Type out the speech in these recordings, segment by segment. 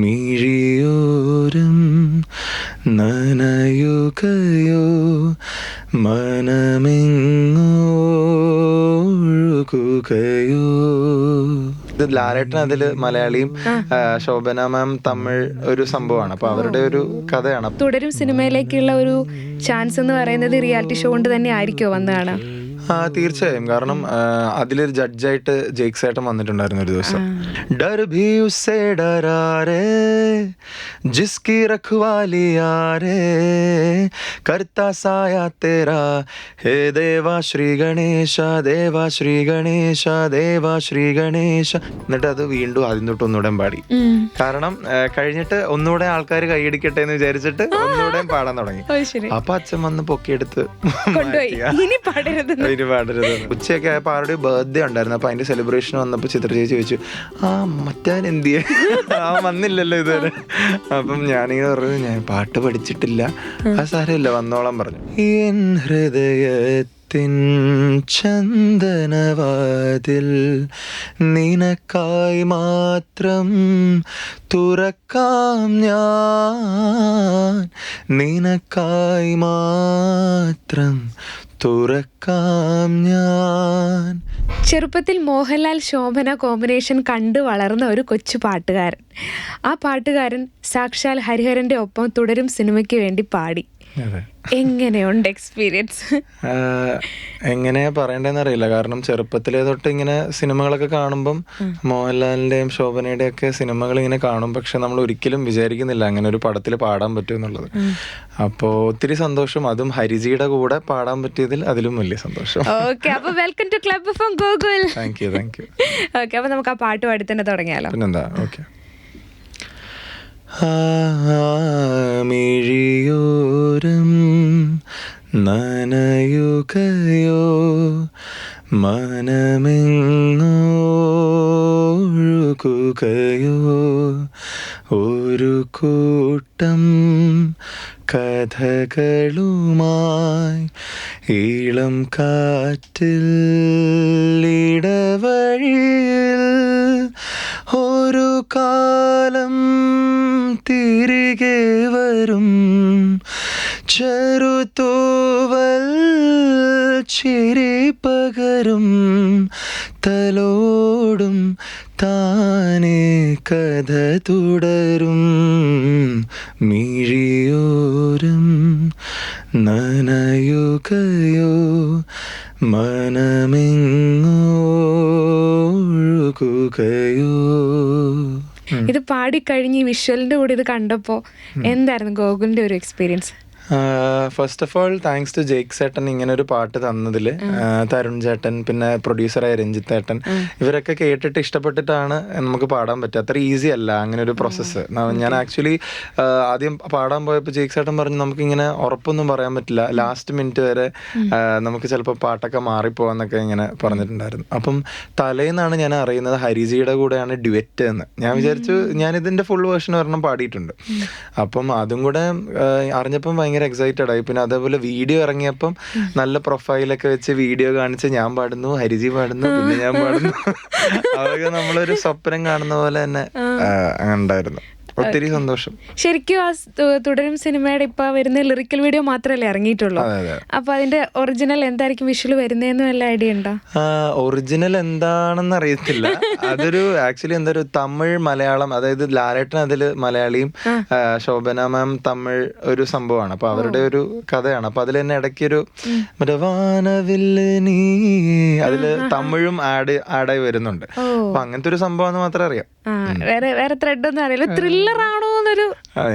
മിഴിയോരം നനയുകയോ മനമെങ്ങോ ഒഴുകുകയോ. ഇത് ലാലേട്ടൻ അതിൽ മലയാളിയും ശോഭന മാം തമിഴ് ഒരു സംഭവമാണ്. അപ്പൊ അവരുടെ ഒരു കഥയാണ്. തുടരും സിനിമയിലേക്കുള്ള ഒരു ചാൻസ് എന്ന് പറയുന്നത് റിയാലിറ്റി ഷോ കൊണ്ട് തന്നെ ആയിരിക്കോ വന്നതാണ്? തീർച്ചയായും. കാരണം അതിലൊരു ജഡ്ജായിട്ട് ജേക്സ് ഏട്ടൻ വന്നിട്ടുണ്ടായിരുന്നു ഒരു ദിവസം. ഡർ ഭി ഉസ്സേ ഡരാരേ ജിസ്കി കർത്താ സായ തേരാ ഹേ ദേവാ ശ്രീ ഗണേശ ദേവാ ശ്രീ ഗണേശ ദേവാ ശ്രീ ഗണേശ. എന്നിട്ട് അത് വീണ്ടും ആദ്യം തൊട്ട് ഒന്നുകൂടെ പാടി. കാരണം കഴിഞ്ഞിട്ട് ഒന്നുകൂടെ ആൾക്കാർ കൈയടിക്കട്ടെ എന്ന് വിചാരിച്ചിട്ട് ഒന്നുകൂടെ പാടാൻ തുടങ്ങി. അപ്പൊ അച്ഛൻ വന്ന് പൊക്കിയെടുത്ത്. ഇനി അതിന് പാടരുത് ഉച്ചയൊക്കെ ആയപ്പോൾ ആരുടെ ബർത്ത്ഡേ ഉണ്ടായിരുന്നു. അപ്പൊ അതിന്റെ സെലിബ്രേഷൻ വന്നപ്പോ ചിത്ര ചേച്ചി ചോദിച്ചു ആ മറ്റാൻ എന്ത് ആ വന്നില്ലല്ലോ ഇതുവരെ. അപ്പം ഞാനിങ്ങനെ പറഞ്ഞു ഞാൻ പാട്ട് പഠിച്ചിട്ടില്ല. ആ സാരമില്ല വന്നോളാം പറഞ്ഞു. എൻ ഹൃദയത്തിൻ ചന്ദനവാതിൽ നിനക്കായി മാത്രം തുറക്കാം ഞാൻ. നിനക്കായി മാത്രം തുറക്കാം ഞാൻ. ചെറുപ്പത്തിൽ മോഹൻലാൽ ശോഭന കോമ്പിനേഷൻ കണ്ടു വളർന്ന ഒരു കൊച്ചു പാട്ടുകാരൻ. ആ പാട്ടുകാരൻ സാക്ഷാൽ ഹരിഹരന്റെ ഒപ്പം തുടരും സിനിമയ്ക്ക് വേണ്ടി പാടി. എങ്ങനെയുണ്ട് എക്സ്പീരിയൻസ് എങ്ങനെ എങ്ങനെയാ പറയണ്ടെന്ന് അറിയില്ല. കാരണം ചെറുപ്പത്തിലേ തൊട്ട് ഇങ്ങനെ സിനിമകളൊക്കെ കാണുമ്പം മോഹൻലാലിന്റെയും ശോഭനയുടെയും ഒക്കെ സിനിമകൾ ഇങ്ങനെ കാണും. പക്ഷെ നമ്മൾ ഒരിക്കലും വിചാരിക്കുന്നില്ല അങ്ങനെ ഒരു പടത്തിൽ പാടാൻ പറ്റും എന്നുള്ളത്. അപ്പോൾ ഒത്തിരി സന്തോഷം. അതും ഹരിജിയുടെ കൂടെ പാടാൻ പറ്റിയതിൽ അതിലും വലിയ സന്തോഷം. ഓക്കെ അപ്പൊ welcome to club from Google thank you thank you okay അപ്പൊ നമുക്ക് ആ പാട്ട് പാടി തന്നെ തുടങ്ങിയാലോ. പിന്നെന്താ? ഓക്കെ മിഴിയോരം നനയുകയോ മനമെങ്ങോഴുകുകയോ? ഒരു കൂട്ടം കഥകളുമായി ഈളം കാറ്റിൽ ഇടവഴിയിൽ ഒരു കാലം തിരികെ വരും. ചെറുതോവൽ ചിരി പകരും. തലോടും താനേ കഥ തുടരും. മിഴിയോരം നനയുകയോ മനമെങ്ങോ ഒഴുകുകയോ ഇത് പാടിക്കഴിഞ്ഞ് ഈ വിഷ്വലിന്റെ കൂടെ ഇത് കണ്ടപ്പോ എന്തായിരുന്നു ഗോകുലിന്റെ ഒരു experience first of all thanks to Jake ചേട്ടൻ ഇങ്ങനെ ഒരു പാട്ട് തന്നതിൽ തരുൺ ചേട്ടൻ പിന്നെ പ്രൊഡ്യൂസറായ രഞ്ജിത്ത് ചേട്ടൻ. ഇവരൊക്കെ കേട്ടിട്ട് ഇഷ്ടപ്പെട്ടിട്ടാണ് നമുക്ക് പാടാൻ പറ്റുക. അത്ര ഈസി അല്ല അങ്ങനെ ഒരു പ്രോസസ്സ് ഞാൻ ആക്ച്വലി ആദ്യം പാടാൻ പോയപ്പോൾ ജേക്ക് ചേട്ടൻ പറഞ്ഞു നമുക്ക് ഇങ്ങനെ ഉറപ്പൊന്നും പറയാൻ പറ്റില്ല. ലാസ്റ്റ് മിനിറ്റ് വരെ നമുക്ക് ചിലപ്പോൾ പാട്ടൊക്കെ മാറിപ്പോവാന്നൊക്കെ ഇങ്ങനെ പറഞ്ഞിട്ടുണ്ടായിരുന്നു. അപ്പം തലേന്നാണ് ഞാൻ അറിയുന്നത് ഹരിജിയുടെ കൂടെയാണ് ഡ്യുവറ്റ് എന്ന്. ഞാൻ വിചാരിച്ചു ഞാൻ ഇതിന്റെ ഫുൾ വേർഷൻ ഒരെണ്ണം പാടിയിട്ടുണ്ട്. അപ്പം അതും കൂടെ അറിഞ്ഞപ്പോൾ അറിഞ്ഞപ്പം ഭയങ്കര എക്സൈറ്റഡ് ആയി. പിന്നെ അതേപോലെ വീഡിയോ ഇറങ്ങിയപ്പം നല്ല പ്രൊഫൈലൊക്കെ വെച്ച് വീഡിയോ കാണിച്ച് ഞാൻ പാടുന്നു ഹരിജി പാടുന്നു പിന്നെ ഞാൻ പാടുന്നു. അതൊക്കെ നമ്മളൊരു സ്വപ്നം കാണുന്ന പോലെ തന്നെ ഉണ്ടായിരുന്നു. ഒത്തിരി സന്തോഷം. ശരിക്കും ആ തുടരും സിനിമയുടെ ഇപ്പൊ വരുന്ന ലിറിക്കൽ വീഡിയോ മാത്രമല്ലേ ഇറങ്ങിയിട്ടുള്ളൂ? അപ്പൊ അതിന്റെ ഒറിജിനൽ എന്തായിരിക്കും വിഷ്വൽ വരുന്നതെന്ന് വല്ല ഐഡിയ ഉണ്ടോ? ഒറിജിനൽ എന്താണെന്ന് അറിയത്തില്ല അതൊരു ആക്ച്വലി എന്താ ഒരു തമിഴ് മലയാളം അതായത് ലാലേട്ടൻ അതിൽ മലയാളിയും ശോഭന മാം തമിഴ് ഒരു സംഭവമാണ്. അപ്പൊ അവരുടെ ഒരു കഥയാണ്. അപ്പൊ അതിൽ തന്നെ ഇടയ്ക്കൊരു ഒരു വാനവില്ല് നീ അതിൽ തമിഴും ആഡ് ആഡായി വരുന്നുണ്ട്. അപ്പൊ അങ്ങനത്തെ ഒരു സംഭവം മാത്രമേ അറിയാം. വേറെ വേറെ ത്രെഡ് ഒന്നും അറിയില്ല. ത്രില്ലർ ആണോ എന്നൊരു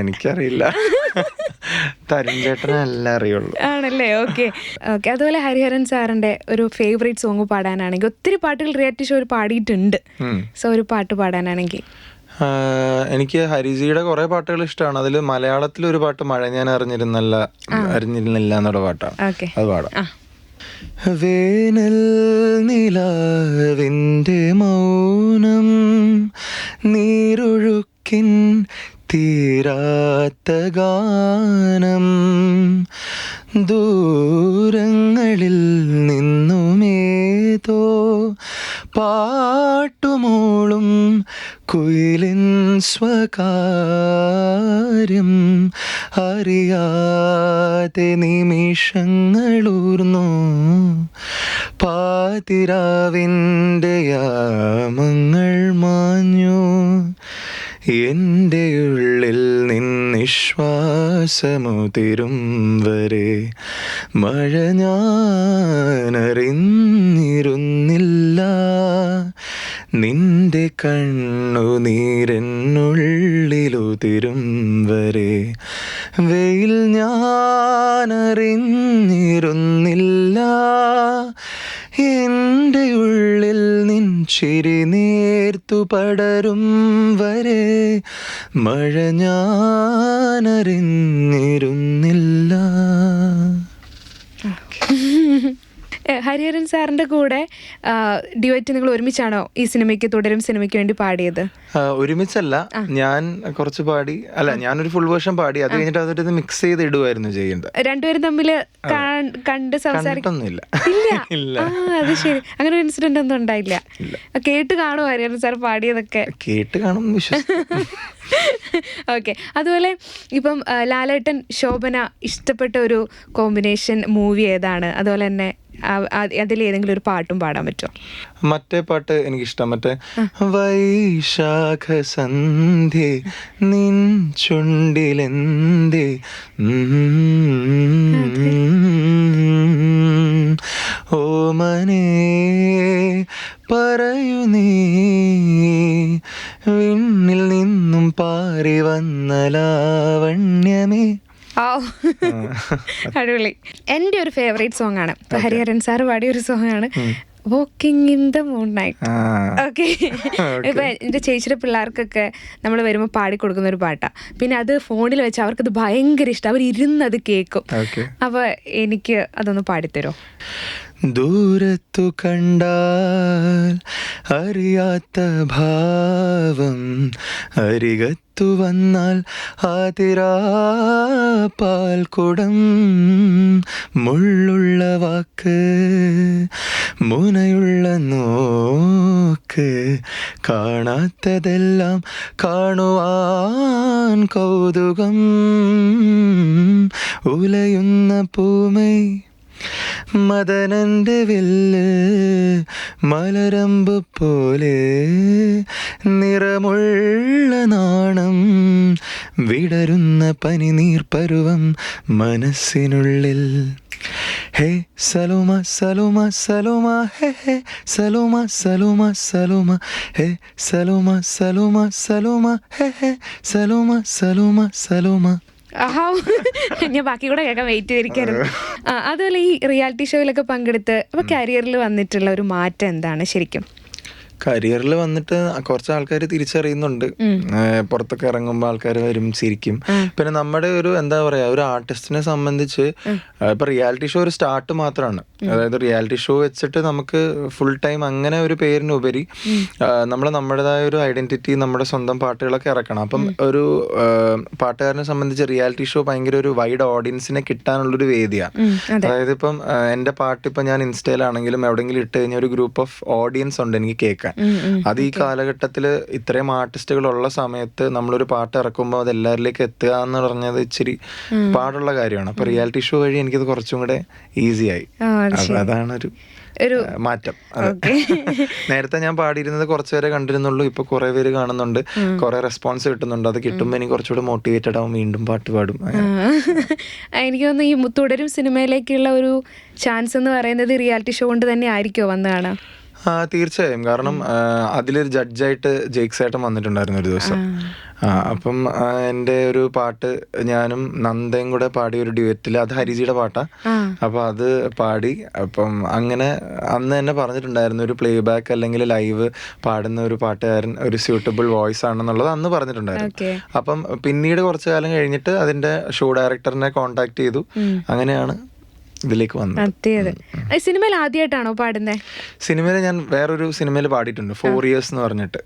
എനിക്കറിയില്ല. തരുൺ ചേട്ടനെല്ലാം അറിയുള്ളൂ. ആണല്ലേ? ഓക്കെ ഓക്കെ അതുപോലെ ഹരിഹരൻ സാറിന്റെ ഒരു ഫേവറേറ്റ് സോങ് പാടാനാണെങ്കിൽ ഒത്തിരി പാട്ടുകൾ റിയാലിറ്റി ഷോയിൽ പാടിയിട്ടുണ്ട്. സോ ഒരു പാട്ട് പാടാനാണെങ്കിൽ. എനിക്ക് ഹരിജിയുടെ കുറെ പാട്ടുകൾ ഇഷ്ടമാണ്. അതിൽ മലയാളത്തിൽ ഒരു പാട്ട് മഴ ഞാൻ അറിഞ്ഞിരുന്നല്ല അറിഞ്ഞിരുന്നില്ല എന്നുള്ള പാട്ടാണ്. അത് പാടാം. വേനൽ നിലാവിന്റെ മൗനം നീരൊഴുക്കിൻ തീരാത്ത ഗാനം ദൂരങ്ങളിൽ നിന്നുമേതോ പാട്ടുമോളും കുയിലിൻ സ്വകാര്യം അറിയാതെ നിമിഷങ്ങളൂർന്നു പാതിരാവിന്റെ യാമങ്ങൾ എന്റെ ഉള്ളിൽ നിന്നിശ്വാസമുതിരും വരെ മഴ ഞാനറിഞ്ഞിരുന്നില്ല. നിന്റെ കണ്ണുനീരെന്നുള്ളിലുതിരും വരെ വെയിൽ ഞാനറിഞ്ഞിരുന്നില്ല. എന്റെ ഉള്ളിൽ നിൻ ചിരി നേർത്തു പടരും വരെ മഴ ഞാനറിഞ്ഞിരുന്നില്ല. ഹരിഹരൻ സാറിന്റെ കൂടെ ഡ്യുവറ്റ് നിങ്ങൾ ഒരുമിച്ചാണോ ഈ സിനിമയ്ക്ക് തുടരും സിനിമയ്ക്ക് വേണ്ടി പാടിയത്? ഒരുമിച്ചല്ല. ഞാൻ കുറച്ച് പാടി അല്ല ഞാനൊരു ഫുൾ വേർഷൻ പാടി അത് കഴിഞ്ഞിട്ട് അതൊരു മിക്സ് ചെയ്ത് ഇടുമായിരുന്നു ചെയ്യേണ്ടത്. രണ്ടുപേരും തമ്മിൽ കണ്ട് സംസാരിക്കും കണ്ടിട്ടൊന്നുമില്ല. ഇല്ല. അത് ശരി. അങ്ങനെ ഒരു ഇൻസിഡന്റ് ഒന്നും ഉണ്ടായില്ല. കേട്ട് കാണുമോ ഹരിഹരൻ സാർ പാടിയതൊക്കെ? കേട്ട് കാണും ഓക്കെ. അതുപോലെ ഇപ്പം ലാലേട്ടൻ ശോഭന ഇഷ്ടപ്പെട്ട ഒരു കോമ്പിനേഷൻ മൂവി ഏതാണ്? അതുപോലെ തന്നെ അതിൽ ഏതെങ്കിലും ഒരു പാട്ടും പാടാൻ പറ്റുമോ? മറ്റേ പാട്ട് എനിക്കിഷ്ടം. മറ്റേ വൈശാഖ സന്ധ്യ നിൻ ചുണ്ടിലെന്തേ? ഓമനേ പറയൂ നീ. വിണ്ണിൽ നിന്നും പാറി വന്ന ലാവണ്യമേ. അടിപൊളി. എന്റെ ഒരു ഫേവറേറ്റ് സോങ് ആണ്. ഇപ്പൊ ഹരിഹരൻ സാർ പാടിയ ഒരു സോങ് ആണ്. Walking in the moon night okay ഇപ്പൊ എന്റെ ചേച്ചിയുടെ പിള്ളേർക്കൊക്കെ നമ്മൾ വരുമ്പോൾ പാടി കൊടുക്കുന്ന ഒരു പാട്ടാ. പിന്നെ അത് ഫോണിൽ വെച്ച് അവർക്കത് ഭയങ്കര ഇഷ്ടം. അവർ ഇരുന്ന് അത് കേൾക്കും അപ്പോൾ അപ്പൊ എനിക്ക് അതൊന്ന് പാടിത്തരോ ദൂരത്തു കണ്ടാൽ അറിയാത്ത ഭാവം അരികത്തു വന്നാൽ ആതിരാ കുടം. മുള്ളുള്ള വാക്ക് മുനയുള്ള നോക്ക് കാണാത്തതെല്ലാം കാണുവാൻ കൗതുകം. ഉലയുന്ന പൂമൈ മദനന്റെ വില്ല് മലരമ്പ് പോലെ നിറമുള്ള നാണം വിടരുന്ന പനിനീർ പരുവം മനസ്സിനുള്ളിൽ. ഹേ സലോമ സലോമ സലോമ ഹേ ഹേ സലോമ സലോമ സലോമ ഹേ സലോമ സലോമ സലോമ ഹേ ഹേ സലോമ സലോമ സലോമ. ഞാൻ ബാക്കി കൂടെ കേൾക്കാൻ വെയിറ്റ് ചെയ്തിരിക്കായിരുന്നു അതുപോലെ ഈ റിയാലിറ്റി ഷോയിലൊക്കെ പങ്കെടുത്ത് അപ്പൊ കരിയറിൽ വന്നിട്ടുള്ള ഒരു മാറ്റം എന്താണ് ശരിക്കും? കരിയറിൽ വന്നിട്ട് കുറച്ച് ആൾക്കാർ തിരിച്ചറിയുന്നുണ്ട്. പുറത്തൊക്കെ ഇറങ്ങുമ്പോൾ ആൾക്കാർ വരും ചിരിക്കും. പിന്നെ നമ്മുടെ ഒരു എന്താ പറയാ ഒരു ആർട്ടിസ്റ്റിനെ സംബന്ധിച്ച് ഇപ്പൊ റിയാലിറ്റി ഷോ ഒരു സ്റ്റാർട്ട് മാത്രമാണ് അതായത് റിയാലിറ്റി ഷോ വെച്ചിട്ട് നമുക്ക് ഫുൾ ടൈം അങ്ങനെ ഒരു പേരിനുപരി നമ്മൾ നമ്മുടേതായ ഒരു ഐഡന്റിറ്റി നമ്മുടെ സ്വന്തം പാട്ടുകളൊക്കെ ഇറക്കണം. അപ്പം ഒരു പാട്ടുകാരനെ സംബന്ധിച്ച് റിയാലിറ്റി ഷോ ഭയങ്കര ഒരു വൈഡ് ഓഡിയൻസിനെ കിട്ടാനുള്ളൊരു വേദിയാണ് അതായത് ഇപ്പം എന്റെ എന്റെ പാട്ട് ഇപ്പൊ ഞാൻ ഇൻസ്റ്റയിലാണെങ്കിലും എവിടെയെങ്കിലും ഇട്ട് കഴിഞ്ഞാൽ ഒരു ഗ്രൂപ്പ് ഓഫ് ഓഡിയൻസ് ഉണ്ട് എനിക്ക് കേൾക്കാൻ. ഉം. അത് ഈ കാലഘട്ടത്തിൽ ഇത്രയും ആർട്ടിസ്റ്റുകൾ ഉള്ള സമയത്ത് നമ്മളൊരു പാട്ട് ഇറക്കുമ്പോൾ അത് എല്ലാവരിലേക്ക് എത്തുക എന്ന് പറഞ്ഞത് ഇച്ചിരി പാടുള്ള കാര്യമാണ്. അപ്പൊ റിയാലിറ്റി ഷോ വഴി എനിക്കത് കുറച്ചും കൂടെ ഈസി ആയി. ആ, അതാണ് ഒരു ഒരു മാറ്റം. നേരത്തെ ഞാൻ പാടിയിരുന്നത് കുറച്ച് പേരെ കണ്ടിരുന്നുള്ളൂ. ഇപ്പൊ കുറെ പേര് കാണുന്നുണ്ട്. കുറെ റെസ്പോൺസ് കിട്ടുന്നുണ്ട്. അത് കിട്ടുമ്പോൾ എനിക്ക് കുറച്ചുകൂടെ മോട്ടിവേറ്റഡ് ആവും. വീണ്ടും പാട്ട് പാടും. എനിക്ക് തോന്നുന്നു ഈ തുടരും സിനിമയിലേക്കുള്ള ഒരു ചാൻസ് എന്ന് പറയുന്നത് റിയാലിറ്റി ഷോ കൊണ്ട് തന്നെ ആയിരിക്കുമോ വന്ന് കാണാം ആ തീർച്ചയായും. കാരണം അതിലൊരു ജഡ്ജായിട്ട് ജെയ്ക്സ് ഏട്ടൻ വന്നിട്ടുണ്ടായിരുന്നു ഒരു ദിവസം. അപ്പം എന്റെ ഒരു പാട്ട് ഞാനും നന്ദയും കൂടെ പാടിയ ഒരു ഡ്യുവറ്റിൽ അത് ഹരിജിയുടെ പാട്ടാ. അപ്പൊ അത് പാടി അപ്പം അങ്ങനെ അന്ന് തന്നെ പറഞ്ഞിട്ടുണ്ടായിരുന്നു ഒരു പ്ലേ ബാക്ക് അല്ലെങ്കിൽ ലൈവ് പാടുന്ന ഒരു പാട്ടുകാരൻ ഒരു സ്യൂട്ടബിൾ വോയിസ് ആണെന്നുള്ളത് അന്ന് പറഞ്ഞിട്ടുണ്ടായിരുന്നു. അപ്പം പിന്നീട് കുറച്ചു കാലം കഴിഞ്ഞിട്ട് അതിന്റെ ഷോ ഡയറക്ടറിനെ കോണ്ടാക്ട് ചെയ്തു. അങ്ങനെയാണ് ഇതിലേക്ക് വന്നത്. അതെ അതെ ആ, സിനിമയിൽ ആദ്യമായിട്ടാണോ പാടുന്നത് സിനിമയിൽ ഞാൻ വേറൊരു സിനിമയിൽ പാടിയിട്ടുണ്ട്. ഫോർ ഇയേഴ്സ് എന്ന് പറഞ്ഞിട്ട്.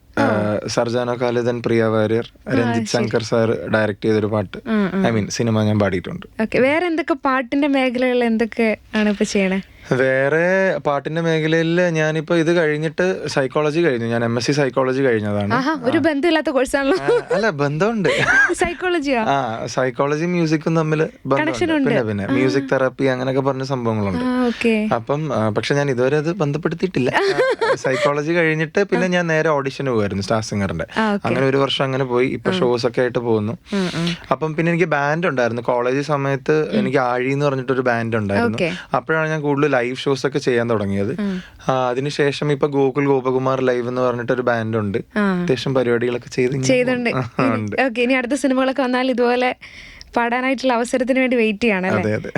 സർജാന ഖാലിദൻ പ്രിയ വാര്യർ രഞ്ജിത് ശങ്കർ സാർ ഡയറക്ട് ചെയ്തൊരു പാട്ട്. ഐ മീൻ സിനിമ ഞാൻ പാടിയിട്ടുണ്ട്. വേറെ എന്തൊക്കെ പാട്ടിന്റെ മേഖലകൾ എന്തൊക്കെ ആണ് ഇപ്പൊ ചെയ്യണേ? വേറെ പാട്ടിന്റെ മേഖലയിൽ ഞാനിപ്പോ ഇത് കഴിഞ്ഞിട്ട് സൈക്കോളജി കഴിഞ്ഞു. ഞാൻ എം എസ് സി സൈക്കോളജി കഴിഞ്ഞതാണ്. ഒരു ബന്ധമില്ലാത്ത കോഴ്സാണല്ലോ അല്ല ബന്ധമുണ്ട്. സൈക്കോളജിയാ ആ സൈക്കോളജി മ്യൂസിക്കും തമ്മിൽ പിന്നെ പിന്നെ മ്യൂസിക് തെറാപ്പി അങ്ങനെയൊക്കെ പറഞ്ഞ സംഭവങ്ങളുണ്ട്. അപ്പം പക്ഷെ ഞാൻ ഇതുവരെ അത് ബന്ധപ്പെടുത്തിയിട്ടില്ല. സൈക്കോളജി കഴിഞ്ഞിട്ട് പിന്നെ ഞാൻ നേരെ ഓഡിഷന് പോകുമായിരുന്നു സ്റ്റാർ സിംഗറിന്റെ അങ്ങനെ ഒരു വർഷം അങ്ങനെ പോയി. ഇപ്പൊ ഷോസ് ഒക്കെ ആയിട്ട് പോകുന്നു. അപ്പം പിന്നെ എനിക്ക് ബാൻഡ് ഉണ്ടായിരുന്നു. കോളേജ് സമയത്ത് എനിക്ക് ആഴി എന്ന് പറഞ്ഞിട്ട് ഒരു ബാൻഡ് ഉണ്ടായിരുന്നു അപ്പോഴാണ് ഞാൻ കൂടുതൽ ലൈവ് ഷോസ് ഒക്കെ ചെയ്യാൻ തുടങ്ങിയത്. അതിനുശേഷം ഇപ്പൊ ഗോകുൽ ഗോപകുമാർ ലൈവ് എന്ന് പറഞ്ഞിട്ട് ഒരു ബാൻഡ് ഉണ്ട്. അത്യാവശ്യം പരിപാടികളൊക്കെ ചെയ്ത് ഇങ്ങനെ ചെയ്തുണ്ട് പോകുന്നു. ആ, ഉണ്ട്. ഓക്കെ ഇനി അടുത്ത സിനിമകളൊക്കെ വന്നാൽ ഇതുപോലെ പാടാനായിട്ടുള്ള അവസരത്തിന് വേണ്ടി വെയിറ്റ് ചെയ്യാണ് അതെ അതെ.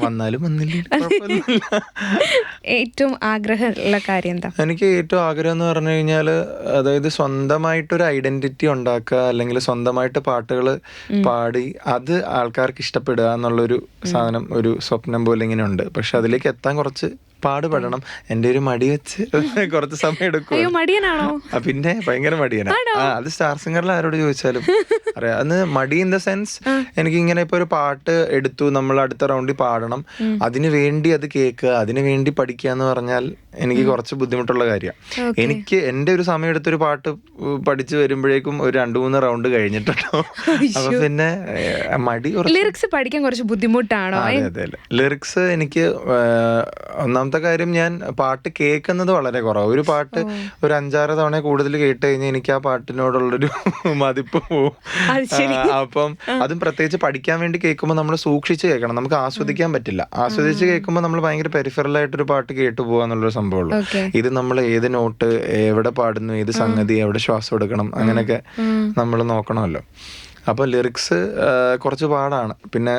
വന്നാലും വന്നില്ല. ഏറ്റവും ആഗ്രഹമുള്ള കാര്യം എന്താ? എനിക്ക് ഏറ്റവും ആഗ്രഹം എന്ന് പറഞ്ഞു കഴിഞ്ഞാൽ അതായത് സ്വന്തമായിട്ട് ഒരു ഐഡന്റിറ്റി ഉണ്ടാക്കുക അല്ലെങ്കിൽ സ്വന്തമായിട്ട് പാട്ടുകൾ പാടി അത് ആൾക്കാർക്ക് ഇഷ്ടപ്പെടുക എന്നുള്ളൊരു സാധനം ഒരു സ്വപ്നം പോലെ ഇങ്ങനെ ഉണ്ട്. പക്ഷെ അതിലേക്ക് എത്താൻ കുറച്ച് പാടുപെടണം. എന്റെ ഒരു മടി വെച്ച് കുറച്ച് സമയം എടുക്കും മടിയനാണോ? പിന്നെ ഭയങ്കര മടിയനാണ് ആ അത് സ്റ്റാർ സിംഗറിൽ ആരോട് ചോദിച്ചാലും? അറിയാം. അന്ന് മടി ഇൻ ദ സെൻസ് എനിക്ക് ഇങ്ങനെ ഇപ്പൊ ഒരു പാട്ട് എടുത്തു നമ്മൾ അടുത്ത റൗണ്ടിൽ പാടണം. അതിനു വേണ്ടി അത് കേൾക്കുക അതിനു വേണ്ടി പഠിക്കുക എന്ന് പറഞ്ഞാൽ എനിക്ക് കുറച്ച് ബുദ്ധിമുട്ടുള്ള കാര്യമാണ് എനിക്ക് എന്റെ ഒരു സമയം എടുത്തൊരു പാട്ട് പഠിച്ച് വരുമ്പോഴേക്കും ഒരു രണ്ടു മൂന്ന് റൗണ്ട് കഴിഞ്ഞിട്ടുണ്ടോ അപ്പൊ പിന്നെ മടി ലിറിക്സ് പഠിക്കാൻ കുറച്ച് ബുദ്ധിമുട്ടാണോ? അതെ അതെ ലിറിക്സ് എനിക്ക് ആ, ഒന്നാമത്തെ കാര്യം ഞാൻ പാട്ട് കേൾക്കുന്നത് വളരെ കുറവാണ് ഒരു പാട്ട് ഒരു അഞ്ചാറ് തവണ കൂടുതൽ കേട്ട് കഴിഞ്ഞാൽ എനിക്ക് ആ പാട്ടിനോടുള്ളൊരു മതിപ്പ് പോവും. അപ്പം അതും പ്രത്യേകിച്ച് പഠിക്കാൻ വേണ്ടി കേൾക്കുമ്പോൾ നമ്മൾ സൂക്ഷിച്ച് കേൾക്കണം. നമുക്ക് ആസ്വദിക്കാൻ പറ്റില്ല. ആസ്വദിച്ച് കേൾക്കുമ്പോൾ നമ്മൾ ഭയങ്കര പെരിഫറൽ ആയിട്ടൊരു പാട്ട് കേട്ടു പോകുക എന്നുള്ളൊരു സംഭവമുള്ളൂ ഇത് നമ്മൾ ഏത് നോട്ട് എവിടെ പാടുന്നു ഏത് സംഗതി എവിടെ ശ്വാസം എടുക്കണം അങ്ങനെയൊക്കെ നമ്മൾ നോക്കണമല്ലോ. അപ്പൊ ലിറിക്സ് കുറച്ച് പാടാണ്. പിന്നെ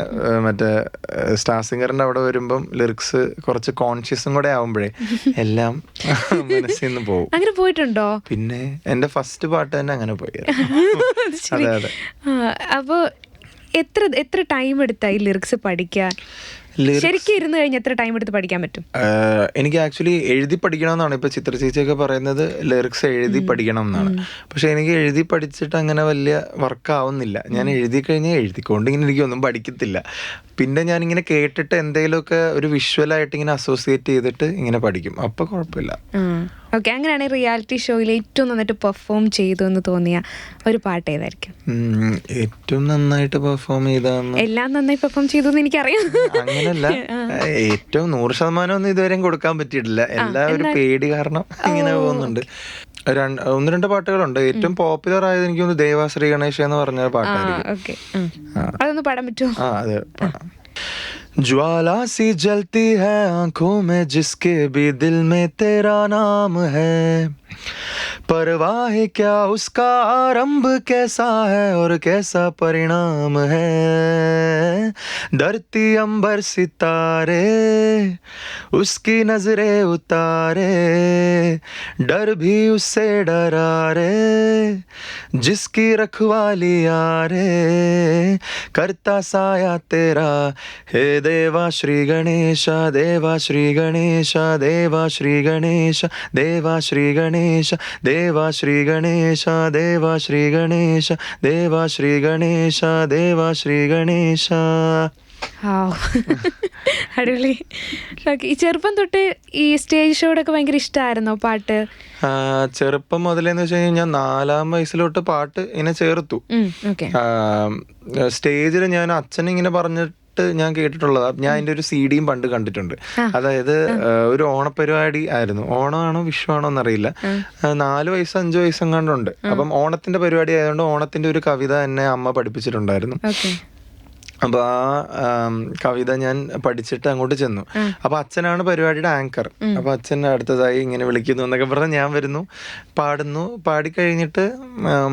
മറ്റേ സ്റ്റാർ സിംഗറിന്റെ അവിടെ വരുമ്പം ലിറിക്സ് കുറച്ച് കോൺഷ്യസും കൂടെ ആവുമ്പോഴേ എല്ലാം മനസ്സിൽ നിന്ന് പോകും. അങ്ങനെ പോയിട്ടുണ്ടോ? പിന്നെ എന്റെ ഫസ്റ്റ് പാട്ട് തന്നെ അങ്ങനെ പോയി. അതെ അതെ അപ്പോൾ അപ്പൊ എത്ര എത്ര ടൈം എടുത്തായി ലിറിക്സ് പഠിക്കാൻ? ശരിക്കും ഇരുന്ന് കഴിഞ്ഞ് എത്ര ടൈം എടുത്ത് പഠിക്കാൻ പറ്റും? എനിക്ക് ആക്ച്വലി എഴുതി പഠിക്കണം എന്നാണ് ഇപ്പൊ ചിത്ര ചേച്ചിയൊക്കെ പറയുന്നത് ലിറിക്സ് എഴുതി പഠിക്കണം എന്നാണ് പക്ഷെ എനിക്ക് എഴുതി പഠിച്ചിട്ട് അങ്ങനെ വലിയ വർക്ക് ആവുന്നില്ല. ഞാൻ എഴുതി കഴിഞ്ഞാൽ എഴുതിക്കൊണ്ട് ഇങ്ങനെ എനിക്കൊന്നും പഠിക്കത്തില്ല. പിന്നെ ഞാൻ ഇങ്ങനെ കേട്ടിട്ട് എന്തെങ്കിലുമൊക്കെ ഒരു വിഷ്വലായിട്ട് ഇങ്ങനെ അസോസിയേറ്റ് ചെയ്തിട്ട് ഇങ്ങനെ പഠിക്കും. അപ്പൊ കുഴപ്പമില്ല. ഓക്കെ അങ്ങനെയാണെങ്കിൽ റിയാലിറ്റി ഷോയിൽ ഏറ്റവും നന്നായിട്ട് പെർഫോം ചെയ്തു എന്ന് തോന്നിയ ഒരു പാട്ട് ഏതായിരിക്കും? ഏറ്റവും നന്നായിട്ട് പെർഫോം ചെയ്താന്ന് എല്ലാം നന്നായി പെർഫോം ചെയ്തു എന്ന് എനിക്കറിയാം. അങ്ങനല്ല. ഏറ്റവും നൂറ് ശതമാനം ഒന്നും ഇതുവരെ കൊടുക്കാൻ പറ്റിയിട്ടില്ല. എല്ലാം ഒരു പേടി കാരണം ഇങ്ങനെ പോകുന്നുണ്ട്. ഒന്ന് രണ്ട് പാട്ടുകളുണ്ട്. ഏറ്റവും പോപ്പുലർ ആയത് എനിക്ക് തോന്നുന്നു ദേവാശ്രീ ഗണേശ എന്ന് പറഞ്ഞ പാട്ടാണ് അതൊന്ന് പാടാൻ പറ്റുമോ? ആ അതെ. ज्वाला सी जलती है आँखों में जिसके भी दिल में तेरा नाम है। परवाह क्या उसका आरंभ कैसा है और कैसा परिणाम है? धरती अंबर सितारे, उसकी नजरे उतारे, डर भी उससे डरा रे जिसकी रखवाली आ रे करता साया तेरा, हे देवा श्री गणेश, देवा श्री गणेश, देवा श्री गणेश, देवा श्री गणेश ഗണേശ ദേവ ശ്രീ ഗണേശ ദേവ ശ്രീ ഗണേശ ദേവ ശ്രീ ഗണേശ ദേവ ശ്രീ ഗണേശ. അടിപൊളി. ഈ ചെറുപ്പം തൊട്ട് ഈ സ്റ്റേജ് ഷോടൊക്കെ ഭയങ്കര ഇഷ്ടമായിരുന്നോ പാട്ട്? ചെറുപ്പം മുതലേന്ന് വെച്ച് കഴിഞ്ഞാൽ ഞാൻ നാലാം വയസ്സിലോട്ട് പാട്ട് ഇങ്ങനെ ചേർത്തു. സ്റ്റേജിൽ ഞാൻ അച്ഛൻ ഇങ്ങനെ പറഞ്ഞിട്ട് ഞാൻ കേട്ടിട്ടുള്ളത്. ഞാൻ അതിന്റെ ഒരു സി ഡിയും പണ്ട് കണ്ടിട്ടുണ്ട്. അതായത് ഒരു ഓണപരിപാടി ആയിരുന്നു. ഓണമാണോ വിഷുവാണോ എന്നറിയില്ല. നാലു വയസ്സ് അഞ്ചു കണ്ടുണ്ട് അപ്പം ഓണത്തിന്റെ പരിപാടി ആയതുകൊണ്ട് ഓണത്തിന്റെ ഒരു കവിത എന്നെ അമ്മ പഠിപ്പിച്ചിട്ടുണ്ടായിരുന്നു. ഓക്കെ അപ്പൊ ആ കവിത ഞാൻ പഠിച്ചിട്ട് അങ്ങോട്ട് ചെന്നു. അപ്പൊ അച്ഛനാണ് പരിപാടിയുടെ ആങ്കർ അപ്പൊ അച്ഛൻ അടുത്തതായി ഇങ്ങനെ വിളിക്കുന്നു എന്നൊക്കെ പറഞ്ഞ് ഞാൻ വരുന്നു. പാടുന്നു. പാടി കഴിഞ്ഞിട്ട്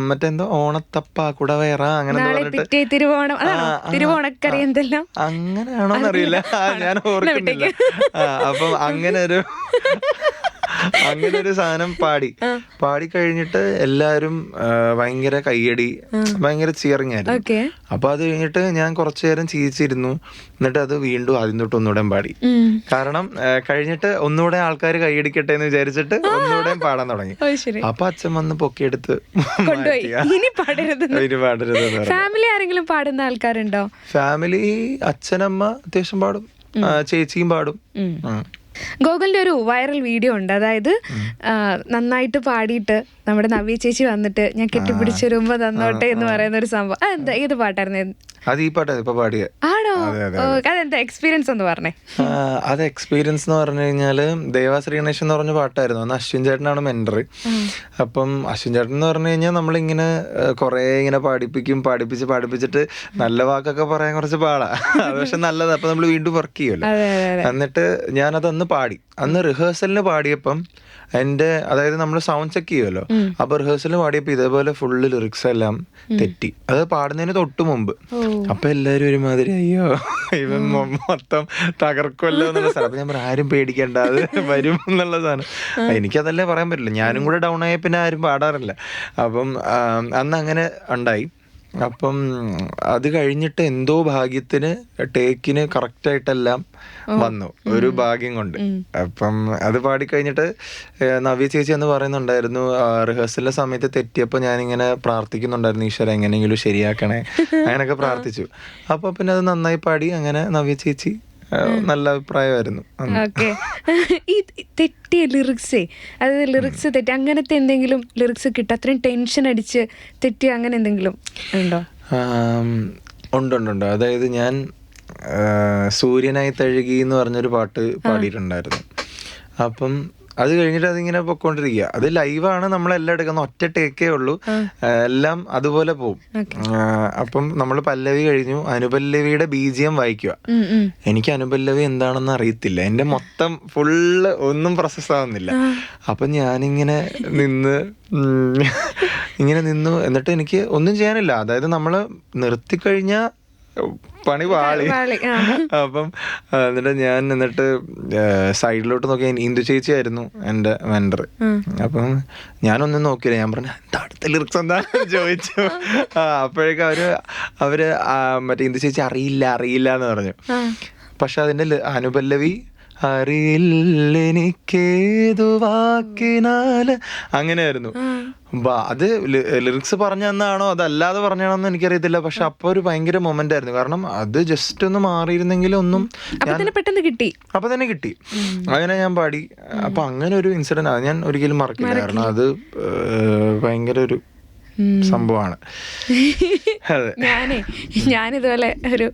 മറ്റെന്തോ? ഓണത്തപ്പ കുടവേറ അങ്ങനെ എന്തോ പറഞ്ഞിട്ട്. തിരുവോണം. അതാണോ? ആ, ആ, എന്തെല്ലാം? അങ്ങനെയാണോ എന്നറിയില്ല. ഞാൻ ഓർക്കുന്നില്ല. അപ്പം അങ്ങനെ ഒരു അങ്ങനെ ഒരു സാധനം പാടി. പാടി കഴിഞ്ഞിട്ട് എല്ലാരും ഭയങ്കര കയ്യടി ഭയങ്കര ചിയറിങ് ആയിരുന്നു അപ്പൊ അത് കഴിഞ്ഞിട്ട് ഞാൻ കുറച്ചു നേരം ചിരിച്ചിരുന്നു. എന്നിട്ട് അത് വീണ്ടും ആദ്യം തൊട്ട് ഒന്നുകൂടെ പാടി. കാരണം കഴിഞ്ഞിട്ട് ഒന്നുകൂടെ ആൾക്കാർ കൈയടിക്കട്ടെ എന്ന് വിചാരിച്ചിട്ട് ഒന്നുകൂടെ പാടാൻ തുടങ്ങി. അപ്പൊ അച്ഛൻ വന്ന് പൊക്കിയെടുത്ത് ഇനി പാടരുത് ഫാമിലി ആരെങ്കിലും പാടുന്ന ആൾക്കാരുണ്ടോ? ഫാമിലി അച്ഛനമ്മ അത്യാവശ്യം പാടും. ചേച്ചിയും പാടും. ഗോകുലിന്റെ ഒരു വൈറൽ വീഡിയോ ഉണ്ട്. അതായത് നന്നായിട്ട് പാടിയിട്ട് നമ്മുടെ നവ്യ ചേച്ചി വന്നിട്ട് ഞാൻ കെട്ടിപ്പിടിച്ചൊരുമ്പോ തന്നോട്ടെ എന്ന് പറയുന്ന ഒരു സംഭവം. അതെന്താ ഏത് പാട്ടായിരുന്നു? അത് ഈ പാട്ടാ ഇപ്പൊ പാടിയ. ആണോ? അതെ, അതെ, അതെന്താ എക്സ്പീരിയൻസ് എന്ന് പറഞ്ഞേ. അത് എക്സ്പീരിയൻസ് എന്ന് പറഞ്ഞു കഴിഞ്ഞാൽ ദേവാശ്രീ ഗണേശ് എന്ന് പറഞ്ഞ പാട്ടായിരുന്നു. അന്ന് അശ്വിൻ ചേട്ടനാണ് മെന്റർ അപ്പം അശ്വിൻ ചേട്ടൻ എന്ന് പറഞ്ഞു കഴിഞ്ഞാൽ നമ്മളിങ്ങനെ കുറെ ഇങ്ങനെ പാടിപ്പിക്കും പാടിപ്പിച്ച് പാടിപ്പിച്ചിട്ട് നല്ല വാക്കൊക്കെ പറയാൻ കുറച്ച് പാടാ. അത് പക്ഷെ നല്ലത്. അപ്പൊ നമ്മൾ വീണ്ടും വർക്ക് ചെയ്യുമല്ലോ എന്നിട്ട് ഞാനത് അന്ന് പാടി. അന്ന് റിഹേഴ്സലിന് പാടിയപ്പം എന്റെ അതായത് നമ്മൾ സൗണ്ട് ചെക്ക് ചെയ്യുമല്ലോ അപ്പൊ റിഹേഴ്സലിന് പാടിയപ്പോൾ ഇതേപോലെ ഫുള്ള് ലിറിക്സ് എല്ലാം തെറ്റി. അത് പാടുന്നതിന് തൊട്ട് മുമ്പ്. അപ്പൊ എല്ലാരും ഒരുമാതിരി അയ്യോ ഇവൻ മൊത്തം തകർക്കുമല്ലോ എന്നുള്ള സാധനം. അപ്പൊ ഞാൻ ആരും പേടിക്കണ്ട അത് വരും എന്നുള്ള സാധനം. എനിക്കതല്ലേ പറയാൻ പറ്റില്ല. ഞാനും കൂടെ ഡൗൺ ആയ പിന്നെ ആരും പാടാറില്ല. അപ്പം അന്ന് അങ്ങനെ ഉണ്ടായി. അപ്പം അത് കഴിഞ്ഞിട്ട് എന്തോ ഭാഗ്യത്തിന് ടേക്കിന് കറക്റ്റ് ആയിട്ടെല്ലാം വന്നു. ഒരു ഭാഗ്യം കൊണ്ട്. അപ്പം അത് പാടിക്കഴിഞ്ഞിട്ട് നവ്യ ചേച്ചി എന്ന് പറയുന്നുണ്ടായിരുന്നു റിഹേഴ്സലിന്റെ സമയത്ത് തെറ്റിയപ്പോൾ ഞാനിങ്ങനെ പ്രാർത്ഥിക്കുന്നുണ്ടായിരുന്നു ഈശ്വര എങ്ങനെയെങ്കിലും ശരിയാക്കണേ. അങ്ങനെയൊക്കെ പ്രാർത്ഥിച്ചു. അപ്പൊ പിന്നെ അത് നന്നായി പാടി അങ്ങനെ നവ്യ ചേച്ചി നല്ല അഭിപ്രായമായിരുന്നു. ഓക്കെ. ഈ തെറ്റിയ ലിറിക്സേ അതായത് ലിറിക്സ് തെറ്റി അങ്ങനത്തെ എന്തെങ്കിലും ലിറിക്സ് കിട്ടും? അത്രയും ടെൻഷൻ അടിച്ച് തെറ്റി അങ്ങനെ എന്തെങ്കിലും ഉണ്ടോ? ഉണ്ടുണ്ടുണ്ട് ഉണ്ട് ഉണ്ട് ഉണ്ട്. അതായത് ഞാൻ സൂര്യനായി തഴുകി എന്ന് പറഞ്ഞൊരു പാട്ട് പാടിയിട്ടുണ്ടായിരുന്നു. അപ്പം അത് കഴിഞ്ഞിട്ട് അതിങ്ങനെ പൊക്കോണ്ടിരിക്കുക. അത് ലൈവാണ് നമ്മളെല്ലാം എടുക്കുന്ന ഒറ്റ ടേക്കേ ഉള്ളൂ. എല്ലാം അതുപോലെ പോകും അപ്പം നമ്മൾ പല്ലവി കഴിഞ്ഞു. അനുപല്ലവിയുടെ ബീജിയം വായിക്കുക. എനിക്ക് അനുപല്ലവി എന്താണെന്ന് അറിയത്തില്ല. എന്റെ മൊത്തം ഫുള്ള് ഒന്നും പ്രോസസ് ആവുന്നില്ല. അപ്പൊ ഞാനിങ്ങനെ നിന്ന് ഇങ്ങനെ നിന്നു. എന്നിട്ട് എനിക്ക് ഒന്നും ചെയ്യാനില്ല. അതായത് നമ്മൾ നിർത്തിക്കഴിഞ്ഞാ പണി പാളി. അപ്പം എന്നിട്ട് ഞാൻ എന്നിട്ട് സൈഡിലോട്ട് നോക്കി ഇന്ദു ചേച്ചി ആയിരുന്നു എന്റെ വെൻഡർ അപ്പം ഞാനൊന്നും നോക്കിയില്ല. ഞാൻ പറഞ്ഞു എന്താ അടുത്ത ലിറിക്സ് എന്താ? ചോദിച്ചു. അപ്പോഴേക്കും അവർ അവർ മറ്റേ ഇന്ദു ചേച്ചി അറിയില്ല അറിയില്ല എന്ന് പറഞ്ഞു. പക്ഷെ അതിന്റെ അനുപല്ലവി അറിയില്ലെനിക്കേതു വാക്കിനാല്. അങ്ങനെയായിരുന്നു. അത് ലിറിക്സ് പറഞ്ഞു തന്നാണോ? അതല്ലാതെ പറഞ്ഞാണോ എന്ന് എനിക്കറിയത്തില്ല. പക്ഷെ അപ്പൊ ഒരു ഭയങ്കര മൊമെന്റ് ആയിരുന്നു. കാരണം അത് ജസ്റ്റ് ഒന്ന് മാറിയിരുന്നെങ്കിൽ ഒന്നും പെട്ടെന്ന് കിട്ടി. അപ്പൊ തന്നെ കിട്ടി. അങ്ങനെ ഞാൻ പാടി. അപ്പൊ അങ്ങനെ ഒരു ഇൻസിഡന്റ് ആണ് ഞാൻ ഒരിക്കലും മറക്കില്ല. കാരണം അത് ഭയങ്കര ഒരു സംഭവമാണ്. ഞാനേ ഞാനിതുപോലെ ഒരു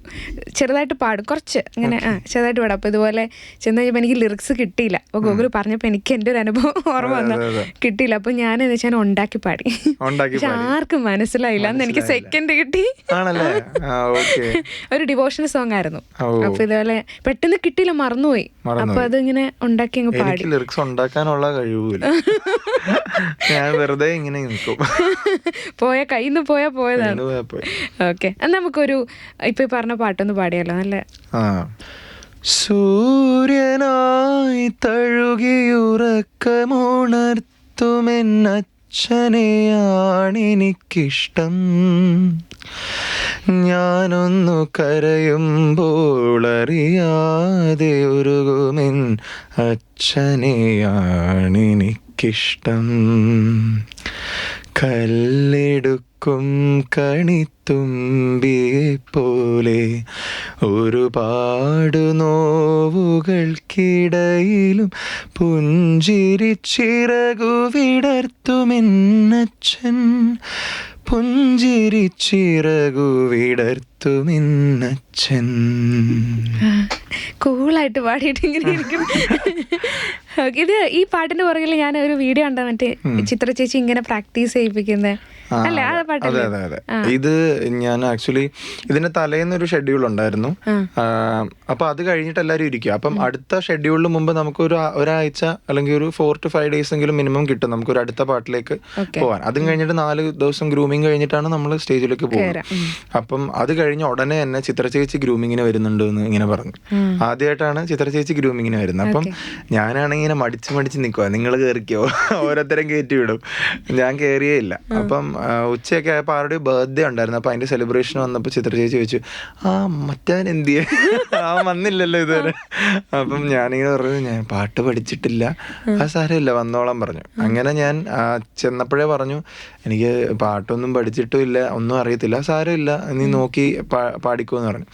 ചെറുതായിട്ട് പാടും. കുറച്ച് ഇങ്ങനെ ആ ചെറുതായിട്ട് പാടും. അപ്പൊ ഇതുപോലെ ചെന്ന് കഴിഞ്ഞപ്പോൾ എനിക്ക് ലിറിക്സ് കിട്ടിയില്ല. അപ്പൊ ഗൂഗിൾ പറഞ്ഞപ്പോൾ എനിക്ക് എന്റെ ഒരു അനുഭവം ഓർമ്മ വന്നു. കിട്ടിയില്ല. അപ്പൊ ഞാൻ എന്ന് വെച്ചാൽ ഉണ്ടാക്കി പാടി. പക്ഷെ ആർക്കും മനസ്സിലായില്ല. എന്ന് എനിക്ക് സെക്കൻഡ് കിട്ടി. ഒരു ഡിവോഷണൽ സോങ് ആയിരുന്നു. അപ്പോൾ അപ്പൊ ഇതുപോലെ പെട്ടെന്ന് കിട്ടിയില്ല മറന്നുപോയി. മറന്നുപോയി. അപ്പൊ അതിങ്ങനെ ഉണ്ടാക്കി അങ്ങ് പാടി. ലിറിക്സ് ഉണ്ടാക്കാനുള്ള കഴിവില്ല ഞാൻ വെറുതെ ഇങ്ങനെ നിൽക്കും. പോയ കയ്യിൽ നിന്ന് പോയാ പോയതാണ് ഓക്കെ. ഓക്കെ നമുക്കൊരു ഇപ്പൊ പറഞ്ഞ പാട്ടൊന്ന് പാടിയല്ലോ നല്ല സൂര്യനായി തഴുകിയുറക്കമുണർത്തുമെന്നച്ഛനെയാണെനിക്കിഷ്ടം ഞാനൊന്നു കരയുമ്പോൾ അറിയാതെ ഉരുകുമെൻ അച്ഛനെയാണെനിക്കിഷ്ടം. കല്ലെടുക്കും കണിത്തുമ്പിയെ പോലെ ഒരുപാട് നോവുകൾക്കിടയിലും പുഞ്ചിരിച്ചിറകു വിടർത്തുമെന്നച്ഛൻ പുഞ്ചിരിച്ചിറകു വിടർത്തുമെന്നച്ഛൻ കൂളായിട്ട് പാടിയിട്ട് ഇങ്ങനെ ഇരിക്കും. ഇത് ഈ പാട്ടിന്റെ പുറകിൽ ഞാൻ ഒരു വീഡിയോ കണ്ട മറ്റേ ചിത്ര ചേച്ചി ഇങ്ങനെ പ്രാക്ടീസ് ചെയ്യിപ്പിക്കുന്നത് അല്ലേ? ആ അതെ പാട്ടല്ലേ അതെ. അതെ ഇത് ഞാൻ ആക്ച്വലി ഇതിന്റെ തലേന്ന് ഒരു ഷെഡ്യൂൾ ഉണ്ടായിരുന്നു. അപ്പൊ അത് കഴിഞ്ഞിട്ട് എല്ലാരും ഇരിക്കും. അപ്പം അടുത്ത ഷെഡ്യൂളിന് മുമ്പ് നമുക്ക് ഒരു ഒരാഴ്ച അല്ലെങ്കിൽ ഒരു ഫോർ ടു ഫൈവ് ഡേയ്സ് എങ്കിലും മിനിമം കിട്ടും. നമുക്ക് ഒരു അടുത്ത പാട്ടിലേക്ക് Okay. പോവാൻ. അതും കഴിഞ്ഞിട്ട് നാല് ദിവസം ഗ്രൂമിങ് കഴിഞ്ഞിട്ടാണ് നമ്മൾ സ്റ്റേജിലേക്ക് പോകുന്നത്. അപ്പം അത് കഴിഞ്ഞ ഉടനെ തന്നെ ചിത്ര ചേച്ചി ഗ്രൂമിങ്ങിന് വരുന്നുണ്ട് എന്ന് ഇങ്ങനെ പറഞ്ഞു. ആദ്യമായിട്ടാണ് ചിത്ര ചേച്ചി ഗ്രൂമിങ്ങിന് വരുന്നത്. അപ്പം ഞാനാണെങ്കിൽ ഇങ്ങനെ മടിച്ച് മടിച്ച് നിൽക്കുക നിങ്ങൾ കയറിക്കോ ഓരോരുത്തരും കയറ്റി വിടും. ഞാൻ കയറിയേ ഇല്ല. അപ്പം ഉച്ചയൊക്കെ ആയപ്പോൾ ആരുടെ ബർത്ത്ഡേ ഉണ്ടായിരുന്നു. അപ്പൊ അതിന്റെ സെലിബ്രേഷൻ വന്നപ്പോൾ ചിത്ര ചേച്ചി ചോദിച്ചു ആ മറ്റവൻ എന്ത് ആ വന്നില്ലല്ലോ ഇതുവരെ. അപ്പം ഞാനിങ്ങനെ പറഞ്ഞു ഞാൻ പാട്ട് പഠിച്ചിട്ടില്ല. ആ സാരമില്ല വന്നോളാൻ പറഞ്ഞു. അങ്ങനെ ഞാൻ ചെന്നപ്പോഴേ പറഞ്ഞു എനിക്ക് പാട്ടൊന്നും പഠിച്ചിട്ടും ഇല്ല ഒന്നും അറിയത്തില്ല. സാരമില്ല നീ നോക്കി പാടിക്കോന്ന് പറഞ്ഞു.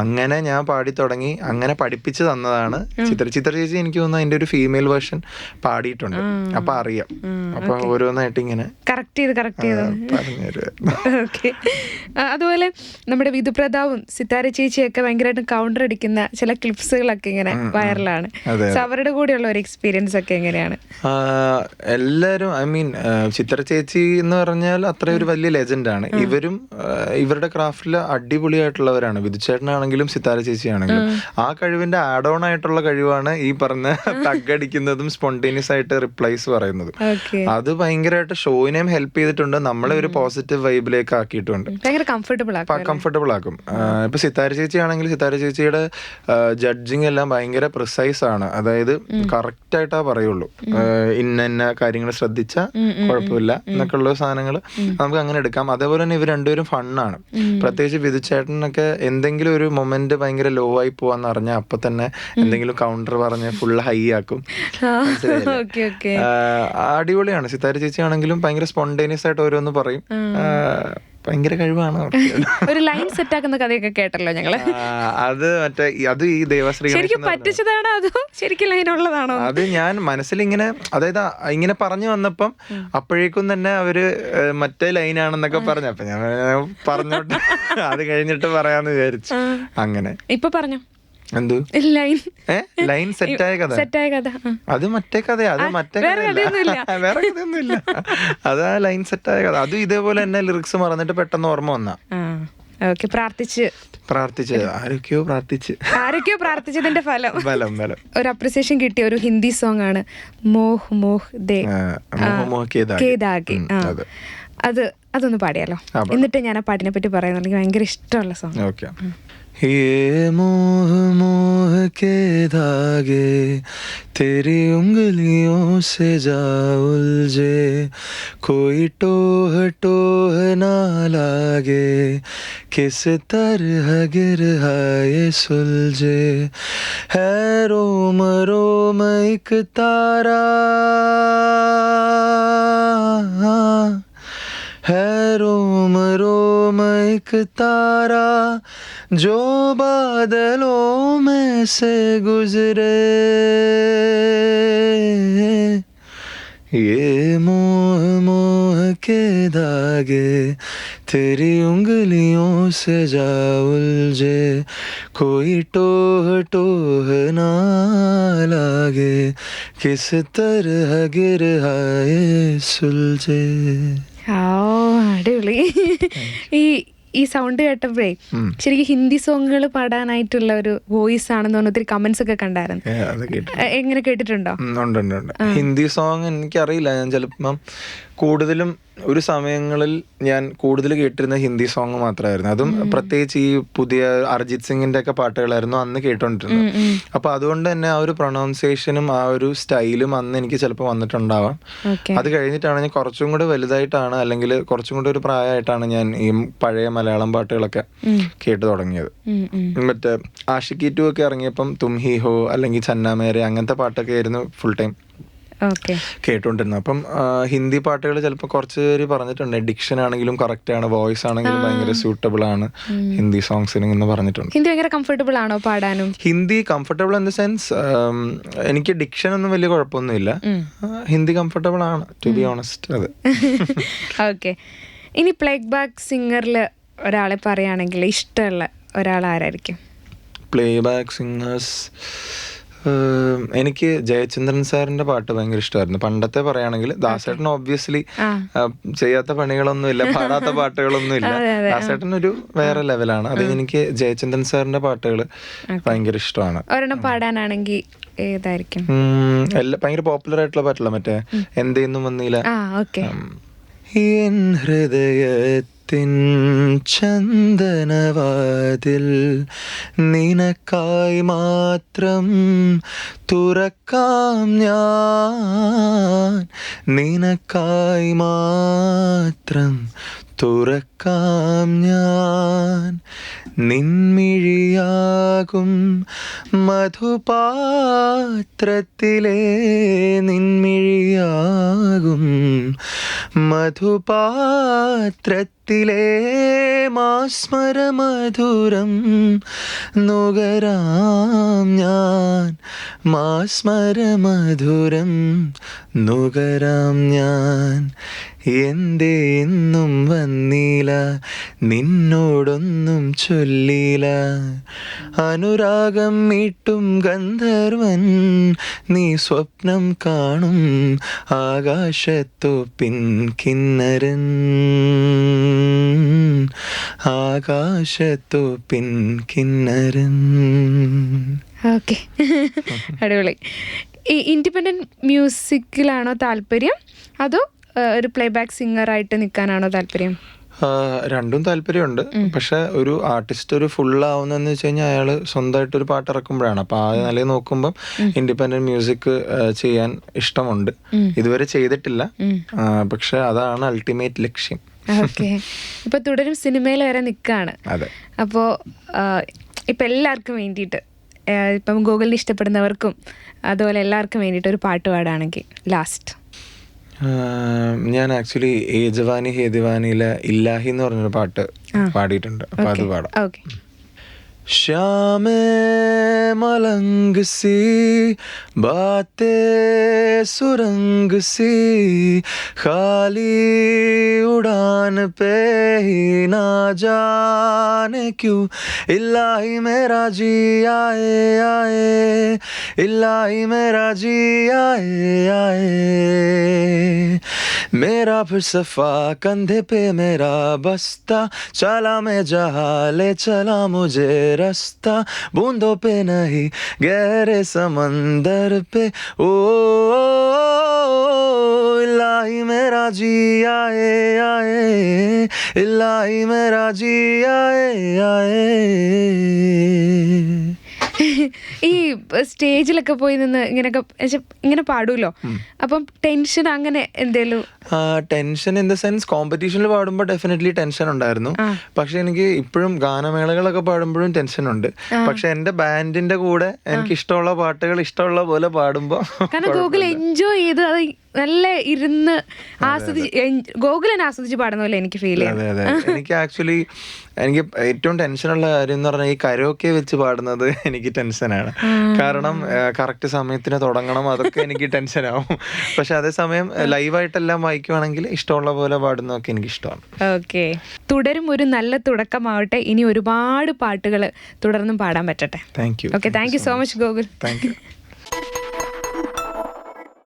അങ്ങനെ ഞാൻ പാടി തുടങ്ങി അങ്ങനെ പഠിപ്പിച്ചു തന്നതാണ് ചിത്ര ചിത്ര ചേച്ചി എനിക്ക് തോന്നുന്നു അതിന്റെ ഒരു ഫീമെയിൽ വേർഷൻ പാടിയിട്ടുണ്ട്. അപ്പൊ അറിയാം. അപ്പൊ ഓരോന്നായിട്ട് ഇങ്ങനെ കറക്റ്റ് ചെയ്ത് കറക്റ്റ് ചെയ്ത്. ഓക്കെ. അതുപോലെ നമ്മുടെ വിധുപ്രതാവും സിത്താര ചേച്ചിയൊക്കെ ഭയങ്കരമായിട്ട് കൗണ്ടർ അടിക്കുന്ന ചില ക്ലിപ്സുകളൊക്കെ ഇങ്ങനെ വൈറലാണ് സോ അവരുടെ കൂടെയുള്ള ഒരു എക്സ്പീരിയൻസ് ഒക്കെ എങ്ങനെയാണ്? എല്ലാവരും എല്ലാരും ഐ മീൻ ചിത്ര ചേച്ചി എന്ന് പറഞ്ഞാൽ അത്ര ഒരു വലിയ ലെജൻഡ് ആണ്. ഇവരും ഇവരുടെ ക്രാഫ്റ്റിൽ അടിപൊളിയായിട്ടുള്ളവരാണ്. വിധുചേട്ടനാണെങ്കിലും സിത്താര ചേച്ചിയാണെങ്കിലും. ആ കഴിവിന്റെ ആഡ് ഓൺ ആയിട്ടുള്ള കഴിവാണ് ഈ പറഞ്ഞ തഗ്ഗടിക്കുന്നതും സ്പോണ്ടേനിയസ് ആയിട്ട് റിപ്ലൈസ് പറയുന്നത്. അത് ഭയങ്കരമായിട്ട് ഷോയിനെയും ഹെൽപ്പ് ചെയ്തിട്ടുണ്ട്. നമ്മളെ ഒരു പോസിറ്റീവ് വൈബിലേക്ക് ആക്കിയിട്ടുണ്ട്. കംഫർട്ടബിൾ ആക്കും കംഫർട്ടബിൾ ആക്കും. ഇപ്പൊ സിത്താര ചേച്ചി ആണെങ്കിൽ സിത്താര ചേച്ചിയുടെ ജഡ്ജിങ് എല്ലാം ഭയങ്കര പ്രിസൈസ് ആണ്. അതായത് കറക്റ്റ് ആയിട്ടാ പറയുള്ളൂ. ഇന്ന ഇന്ന കാര്യങ്ങൾ ശ്രദ്ധിച്ച കുഴപ്പമില്ല എന്നൊക്കെ ഉള്ള സാധനങ്ങൾ നമുക്ക് അങ്ങനെ എടുക്കാം. അതേപോലെ തന്നെ ഇവർ രണ്ടുപേരും ഫണ്ണാണ് പ്രത്യേകിച്ച് വിധുചേട്ടനൊക്കെ എന്തെങ്കിലും ഒരു മൊമെന്റ് ഭയങ്കര ലോ ആയി പോവാന്ന് അറിഞ്ഞാൽ അപ്പൊ തന്നെ എന്തെങ്കിലും കൗണ്ടർ പറഞ്ഞ് ഫുൾ ഹൈ ആക്കും. അടിപൊളിയാണ്. സിത്താര ചേച്ചി ആണെങ്കിലും ഭയങ്കര സ്പോണ്ടേനിയസ് ആയിട്ട് ഓരോന്ന് പറയും. ഭയങ്കര കഴിവാണ് ഒരു ലൈൻ സെറ്റ് ആക്കുന്ന കഥയൊക്കെ കേട്ടല്ലോ ഞങ്ങൾ. അത് മറ്റേ അത് ഈ ദേവശ്രീ ശരിക്കും പറ്റിച്ചതാണോ അതോ ശരിക്കും ലൈൻ ഉള്ളതാണോ? അത് ഞാൻ മനസ്സിൽ ഇങ്ങനെ അതായത് ഇങ്ങനെ പറഞ്ഞു വന്നപ്പം അപ്പോഴേക്കും തന്നെ അവർ മറ്റേ ലൈനാണെന്നൊക്കെ പറഞ്ഞു. അപ്പൊ ഞാൻ പറഞ്ഞോട്ടെ. അത് കഴിഞ്ഞിട്ട് പറയാന്ന് വിചാരിച്ചു. അങ്ങനെ. ഇപ്പൊ പറഞ്ഞു. ലൈൻ. സെറ്റായ കഥ? സെറ്റായ കഥ. അത് മറ്റേ കഥയാ അത് മറ്റേ കഥയല്ല. വേറെ കഥയൊന്നുമില്ല. അത് ആ ലൈൻ സെറ്റായ കഥ. അതും ഇതേപോലെ തന്നെ ലിറിക്സ് മറന്നിട്ട് പെട്ടെന്ന് ഓർമ്മ വന്ന. ഓക്കെ പ്രാർത്ഥിച്ച്. പ്രാർത്ഥിച്ചത് ആരൊക്കെയോ പ്രാർത്ഥിച്ച്. ആരൊക്കെയോ പ്രാർത്ഥിച്ചതിന്റെ ഫലം. ഫലം ബലം ഒരു അപ്രിസിയേഷൻ കിട്ടിയ ഒരു ഹിന്ദി സോങ് ആണ് മോഹ് മോഹ് ദേ. അതെ. അത് അതൊന്ന് പാടിയാലോ? എന്നിട്ട് ഞാൻ ആ പാട്ടിനെ പറ്റി പറയാൻ ഭയങ്കര ഇഷ്ടമുള്ള സോങ് ओके ये मोह मोह के धागे, तेरी उंगलियों से जा उलझे। कोई टोह टोह ना लागे, किस तरह गिर है सुलझे। है रोम रोम एक तारा है रोम रोम एक तारा जो बादलों में से गुजरे ये मोह मोह के धागे तेरी उंगलियों से जा उलझे कोई टोह टोह ना लागे किस तरह गिर आए सुलझे ഓ അടിപൊളി ഈ ഈ സൗണ്ട് കേട്ടപ്പോഴേ ശരിക്കും ഹിന്ദി സോങ്ങുകൾ പാടാനായിട്ടുള്ള ഒരു വോയിസ് ആണെന്ന് തോന്നുന്നു ഒത്തിരി കമന്റ്സ് ഒക്കെ കണ്ടായിരുന്നു. എങ്ങനെ കേട്ടിട്ടുണ്ടോ? ഹിന്ദി സോങ് എനിക്കറിയില്ല. ഞാൻ ചിലപ്പം കൂടുതലും ഒരു സമയങ്ങളിൽ ഞാൻ കൂടുതൽ കേട്ടിരുന്ന ഹിന്ദി സോങ് മാത്രമായിരുന്നു അതും പ്രത്യേകിച്ച് ഈ പുതിയ അർജിത് സിംഗിന്റെ ഒക്കെ പാട്ടുകളായിരുന്നു അന്ന് കേട്ടോണ്ടിരുന്നത്. അപ്പൊ അതുകൊണ്ട് തന്നെ ആ ഒരു പ്രൊണൗൺസിയേഷനും ആ ഒരു സ്റ്റൈലും അന്ന് എനിക്ക് ചിലപ്പോൾ വന്നിട്ടുണ്ടാവാം. അത് കഴിഞ്ഞിട്ടാണ് ഞാൻ കുറച്ചും കൂടെ വലുതായിട്ടാണ് അല്ലെങ്കിൽ കുറച്ചും കൂടെ ഒരു പ്രായമായിട്ടാണ് ഞാൻ ഈ പഴയ മലയാളം പാട്ടുകളൊക്കെ കേട്ടു തുടങ്ങിയത്. മറ്റേ ആഷിക്കി ടു ഒക്കെ ഇറങ്ങിയപ്പം തും ഹി ഹോ അല്ലെങ്കിൽ ചന്ന മേരെ അങ്ങനത്തെ പാട്ടൊക്കെ ആയിരുന്നു ഫുൾ ടൈം കേട്ടോണ്ടിരുന്നത് അപ്പം ഹിന്ദി പാട്ടുകൾ ചിലപ്പോൾ കുറച്ച് പേര് പറഞ്ഞിട്ടുണ്ട്. ഡിക്ഷൻ ആണെങ്കിലും കറക്റ്റ് ആണ്. വോയിസ് ആണെങ്കിലും ഭയങ്കര സൂട്ടബിൾ ആണ്. ഹിന്ദി സോങ്സിന് എന്ന് പറഞ്ഞിട്ടുണ്ട്. ഹിന്ദി ഭയങ്കര കംഫർട്ടബിൾ ആണോ പാടാനും? Hindi comfortable in the sense എനിക്ക് ഡിക്ഷൻ ഒന്നും വലിയ കുഴപ്പമൊന്നുമില്ല ഹിന്ദി കംഫർട്ടബിൾ ആണ് ടു ബി ഓണസ്റ്റ് അത്. ഓക്കെ. ഇനി പ്ലേക്ക് ബാക്ക് സിംഗറിൽ ഒരാളെ പറയുകയാണെങ്കിൽ ഇഷ്ടമുള്ള ഒരാൾ ആരായിരിക്കും പ്ലേ ബാക്ക് സിംഗേഴ്സ് എനിക്ക് ജയചന്ദ്രൻ സാറിന്റെ പാട്ട് ഭയങ്കര ഇഷ്ടമായിരുന്നു. പണ്ടത്തെ പറയുകയാണെങ്കിൽ ദാസേട്ടൻ ഓബ്വിയസ്ലി ചെയ്യാത്ത പണികളൊന്നും ഇല്ല പാടാത്ത പാട്ടുകളൊന്നും ഇല്ല ദാസേട്ടൻ ഒരു വേറെ ലെവലാണ് അത് എനിക്ക് ജയചന്ദ്രൻ സാറിന്റെ പാട്ടുകൾ ഭയങ്കര ഇഷ്ടമാണ്. ഒരെണ്ണം പാടാനാണെങ്കിൽ ഏതായിരിക്കും? ഭയങ്കര പോപ്പുലർ ആയിട്ടുള്ള പാട്ടുള്ള മറ്റേ? എന്തെന്നും വന്നില്ല ആ ഓക്കെ. ഹൃദയത്തിൻ ചന്ദനവാതിൽ നിനക്കായി മാത്രം തുറക്കാം ഞാൻ. നിനക്കായി മാത്രം തുറക്കാം ഞാൻ. നിൻമിഴിയാകും മധുപാത്രത്തിലെ നിൻമിഴിയാകും മധുപാത്രത്തിലെ മാസ്മരമധുരം നുകരാം ഞാൻ. മാസ്മരമധുരം നുകരാം ഞാൻ. എന്തേ എന്നും വന്നില്ല നിന്നോടൊന്നും ചൊല്ലീല. അനുരാഗം മീട്ടും ഗന്ധർവൻ നീ സ്വപ്നം കാണും ആകാശത്തു പിൻകിന്നരൻ. ആകാശത്തു പിൻകിന്നരൻ. ഓക്കെ. അടിപൊളി. ഇൻഡിപെൻഡന്റ് മ്യൂസിക്കിലാണോ താല്പര്യം? അതോ ഒരു പ്ലേ ബാക്ക് സിംഗറായിട്ട് നിൽക്കാനാണോ താല്പര്യം? രണ്ടും താല്പര്യമുണ്ട്. പക്ഷെ ഒരു ആർട്ടിസ്റ്റ് ഒരു ഫുൾ ആവുന്നതെന്ന് വെച്ച് കഴിഞ്ഞാൽ അയാൾ സ്വന്തമായിട്ട് ഒരു പാട്ട് ഇറക്കുമ്പോഴാണ് അപ്പൊ ആ നിലയിൽ നോക്കുമ്പോൾ ഇൻഡിപെൻഡന്റ് മ്യൂസിക് ചെയ്യാൻ ഇഷ്ടമുണ്ട്. ഇതുവരെ ചെയ്തിട്ടില്ല. പക്ഷെ അതാണ് അൾട്ടിമേറ്റ് ലക്ഷ്യം. ഓക്കെ. ഇപ്പൊ തുടരും സിനിമയിൽ വരെ നിൽക്കുകയാണ് അപ്പോൾ ഇപ്പം എല്ലാവർക്കും വേണ്ടിയിട്ട് ഇപ്പം ഗൂഗിളിന് ഇഷ്ടപ്പെടുന്നവർക്കും അതുപോലെ എല്ലാവർക്കും വേണ്ടിയിട്ട് ഒരു പാട്ട് പാടുകയാണെങ്കിൽ ലാസ്റ്റ് ഞാൻ ആക്ച്വലി ഏജവാനി ജവാനി ഹേ ദിവാനിയിലെ ഇല്ലാഹി എന്ന് പറഞ്ഞൊരു പാട്ട് പാടിയിട്ടുണ്ട്. അപ്പൊ അത് പാടാം. श्याम मलंग सी, बातें सुरंग सी, खाली उड़ान पे ही ना जाने क्यों? इलाही मेरा जी आए आए इलाही मेरा जी आए आए। मेरा फिलसफा कंधे पे मेरा बस्ता, चला मैं जहा ले चला मुझे रास्ता बूंदों पे नहीं गहरे समंदर पे ओ, इलाही मेरा जी आए आए इलाही मेरा जी आए आए സ്റ്റേജിലൊക്കെ പോയി നിന്ന് ഇങ്ങനെയൊക്കെ ഇങ്ങനെ പാടുമല്ലോ അപ്പം ടെൻഷൻ അങ്ങനെ എന്തേലും? ടെൻഷൻ ഇൻ ദ സെൻസ് കോമ്പറ്റീഷനിൽ പാടുമ്പോൾ ഡെഫിനറ്റ്ലി ടെൻഷൻ ഉണ്ടായിരുന്നു. പക്ഷെ എനിക്ക് ഇപ്പോഴും ഗാനമേളകളൊക്കെ പാടുമ്പോഴും ടെൻഷൻ ഉണ്ട്. പക്ഷെ എന്റെ ബാൻഡിന്റെ കൂടെ എനിക്ക് ഇഷ്ടമുള്ള പാട്ടുകൾ ഇഷ്ടമുള്ള പോലെ പാടുമ്പോൾ കാരണം ഗൂഗിൾ എൻജോയ് ചെയ്ത് അത് നല്ല ഇരുന്ന് ആസ്വദിച്ച് ഗോകുലൻ ആസ്വദിച്ച് പാടുന്ന പോലെ എനിക്ക് ഫീൽ ചെയ്യുന്നത് എനിക്ക് ആക്ച്വലി എനിക്ക് ഏറ്റവും ടെൻഷനുള്ള കാര്യം എന്ന് പറഞ്ഞാൽ ഈ കരോക്കെ വെച്ച് പാടുന്നത് എനിക്ക് ടെൻഷനാണ് കാരണം കറക്റ്റ് സമയത്തിന് തുടങ്ങണം അതൊക്കെ എനിക്ക് ടെൻഷനാവും പക്ഷെ അതേസമയം ലൈവായിട്ടെല്ലാം വായിക്കുവാണെങ്കിൽ ഇഷ്ടമുള്ള പോലെ പാടുന്നതൊക്കെ എനിക്ക് ഇഷ്ടമാണ്. ഓക്കെ. തുടരും ഒരു നല്ല തുടക്കമാവട്ടെ. ഇനി ഒരുപാട് പാട്ടുകൾ തുടർന്നും പാടാൻ പറ്റട്ടെ. Thank you okay thank you so much Gokul. Thank you